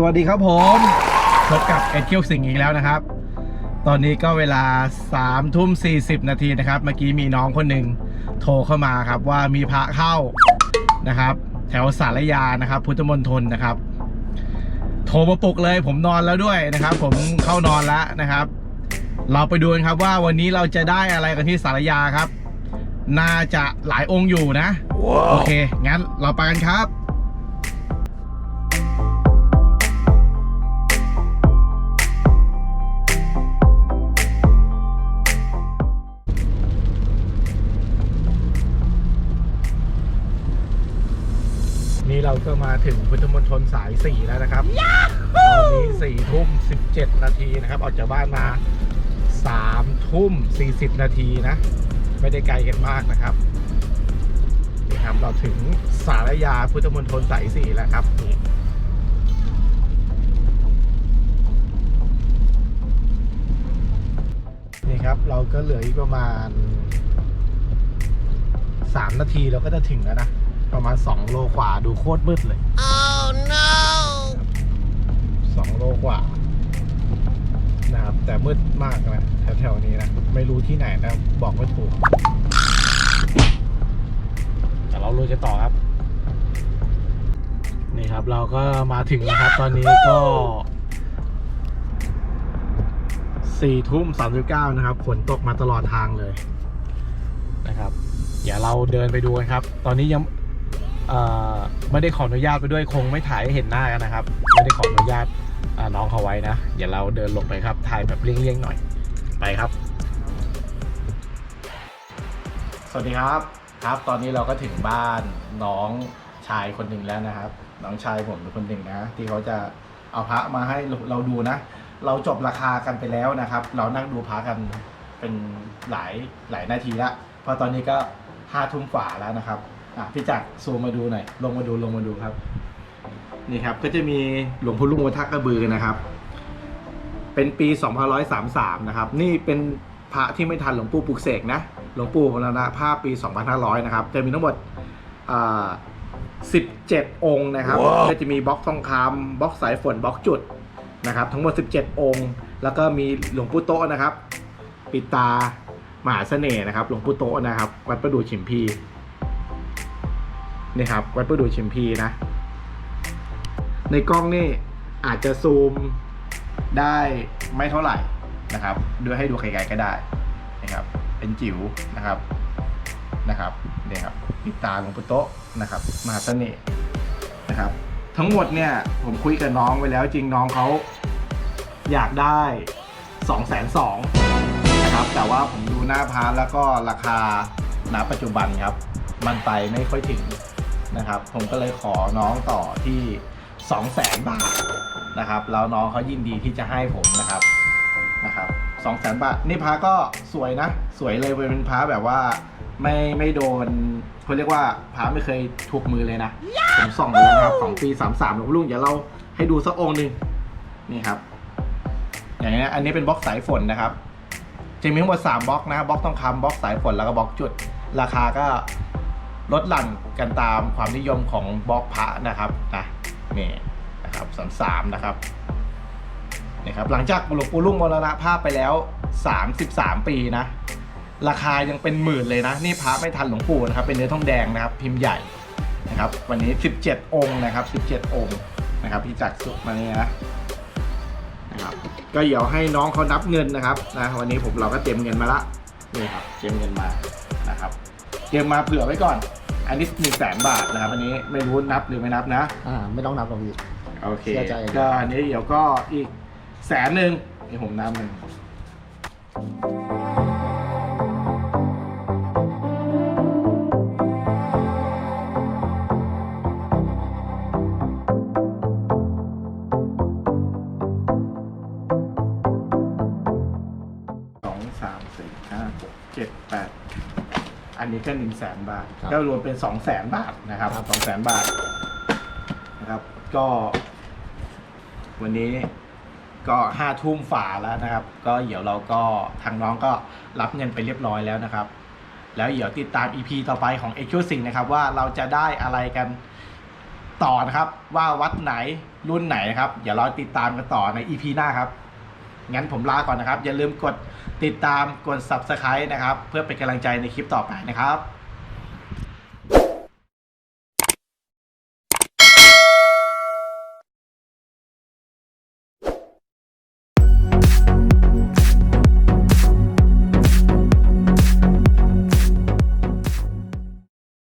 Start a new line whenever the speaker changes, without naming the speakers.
สวัสดีครับผมพบกับเอ็ดเคิยวสิงห์อีกแล้วนะครับ ตอนนี้ก็เวลา3ามทุ่มสีนาทีนะครับ เมื่อกี้มีน้องคนหนึ่งโทรเข้ามาครับว่ามีพระเข้านะครับ แถวสารยานะครับ พุทธมณฑลนะครับ โทรมาปลุกเลย ผมนอนแล้วด้วยนะครับ ผมเข้านอนแล้วนะครับ เราไปดูกันครับว่าวันนี้เราจะได้อะไรกันที่สารยาครับ น่าจะหลายองค์อยู่นะโอเค งั้นเราไปกันครับ นี่เราก็มาถึงพุทธมณฑลสายสี่แล้วนะครับ ตอนนี้สี่ทุ่มสิบเจ็ดนาทีนะครับ ออกจากบ้านมาสามทุ่มสี่สิบนาทีนะ ไม่ได้ไกลกันมากนะครับ นี่ครับ เราถึงสารยาพุทธมณฑลสายสี่แล้วครับนี่นี่ครับ เราก็เหลืออีกประมาณสามนาทีเราก็จะถึงแล้วนะ ประมาณสองโลกว่าดูโคตรมืดเลย
Oh no!
สองโลกว่านะครับ แต่มืดมากนะแถวๆนี้นะ ไม่รู้ที่ไหนนะบอกไม่ถูก แต่เราลุยกันต่อครับ นี่ครับเราก็มาถึงแล้วครับ ตอนนี้ก็สี่ทุ่มสามสิบเก้านะครับฝนตกมาตลอดทางเลยนะครับ เดี๋ยวเราเดินไปดูกันครับ ตอนนี้ยังเอ่อ ไม่ได้ขออนุญาตไปด้วยคงไม่ถ่ายให้เห็นหน้ากันนะครับ ไม่ได้ขออนุญาตน้องเขาไว้นะเดี๋ยวเราเดินลงไปครับถ่ายแบบเลี่ยงๆหน่อยไปครับ สวัสดีครับครับ ตอนนี้เราก็ถึงบ้านน้องชายคนหนึ่งแล้วนะครับ น้องชายผมเป็นคนหนึ่งนะ ที่เขาจะเอาพระมาให้เราดูนะ เราจบราคากันไปแล้วนะครับ เรานั่งดูพระกันเป็นหลายหลายนาทีละเพราะตอนนี้ก็ห้าทุ่มฝ่าแล้วนะครับ อะพี่จักรซูมมาดูหน่อย ลงมาดูลงมาดูครับ นี่ครับก็จะมีหลวงพ่อลุงวัดทักกระบือนะครับ เป็นปี2533นะครับ นี่เป็นพระที่ไม่ทันหลวงปู่ปลุกเสกนะ หลวงปู่มรณภาพปี 2500 นะครับ จะมีทั้งหมดอ่า17 องค์นะครับ ก็จะมีบล็อกทองคำบล็อกสายฝนบล็อกจุดนะครับ ทั้งหมด 17 องค์ แล้วก็มีหลวงปู่โตะนะครับ ปิดตามหาเสน่ห์นะครับ หลวงปู่โตะนะครับ วัดประดู่ฉิมพี นี่ครับวัดประดู่ฉิมพีนะ ในกล้องนี่อาจจะซูมได้ไม่เท่าไหร่นะครับดูให้ดูไกลๆก็ได้นะครับ เป็นจิ๋วนะครับนะครับเนี่ยครับปิดตาหลวงปู่โตะนะครับมหาเสน่ห์นะครับ ทั้งหมดเนี่ยผมคุยกับน้องไว้แล้วจริงน้องเขาอยากได้2องแสนสองนะครับ แต่ว่าผมดูหน้าพาร์ทแล้วก็ราคาณปัจจุบันครับ มันไปไม่ค่อยถึง นะครับ ผมก็เลยขอน้องต่อที่2องแสนบาทนะครับ แล้วน้องเขายินดีที่จะให้ผมนะครับนะครับสองแสนบาท นี่พาก็สวยนะ สวยเลยเป็นพาแบบว่าไม่ไม่โดนเขาเรียกว่าพาไม่เคยถูกมือเลยนะผมส่องเลยนะครับของปี33หลวงพ่อลุงเดี๋ยวเราให้ดูสักองค์หนึ่งนี่ครับ อย่างนี้อันนี้เป็นบล็อกสายฝนนะครับจะมีทั้งหมด3บล็อกนะบล็อกทองคำบล็อกสายฝนแล้วก็บล็อกจุด ราคาก็ ลดหลั่นกันตามความนิยมของบล็อกพระนะครับนะนี่นะครับสามสามนะครับนี่ครับหลังจากหลวงปู่ลุ่งมรณภาพไปแล้ว 33 ปีนะ ราคายังเป็นหมื่นเลยนะ นี่พระไม่ทันหลวงปู่นะครับ เป็นเนื้อทองแดงนะครับ พิมพ์ใหญ่นะครับ วันนี้ 17 องค์นะครับ 17 องค์นะครับที่จัดสุมาเนี่ยนะนะครับ ก็เดี๋ยวให้น้องเขานับเงินนะครับนะวันนี้ผมเราก็เตรียมเงินมาละนี่ครับเตรียมเงินมานะครับเตรียมมาเผื่อไว้ก่อน อันนี้หนึ่งแสนบาทนะครับ อันนี้ไม่รู้นับหรือไม่นับนะ
อ่า ไม่ต้องนับหรอกพี่
โอเค
เชื่อใจ
ก็อันนี้เดี๋ยวก็อีกแสนหนึ่งนี่ผมนับหนึ่งสองสามสี่ห้าหกเจ็ดแปด อันนี้ก็หนึ่งแสนบาทก็รวมเป็นสองแสนบาทนะครับ สองแสนบาทนะครับ ก็ วันนี้ก็ห้าทุ่มฝ่าแล้วนะครับ ก็เดี๋ยวเราก็ทางน้องก็รับเงินไปเรียบร้อยแล้วนะครับ แล้วเดี๋ยวติดตาม EP ต่อไปของ e x c l u s i v e นะครับ ว่าเราจะได้อะไรกันต่อนะครับ ว่าวัดไหนรุ่นไหนนะครับอย่ารอติดตามกันต่อใน EP หน้าครับ งั้นผมลาก่อนนะครับ อย่าลืมกดติดตามกด Subscribe นะครับ เพื่อเป็นกำลังใจในคลิปต่อไปนะครับ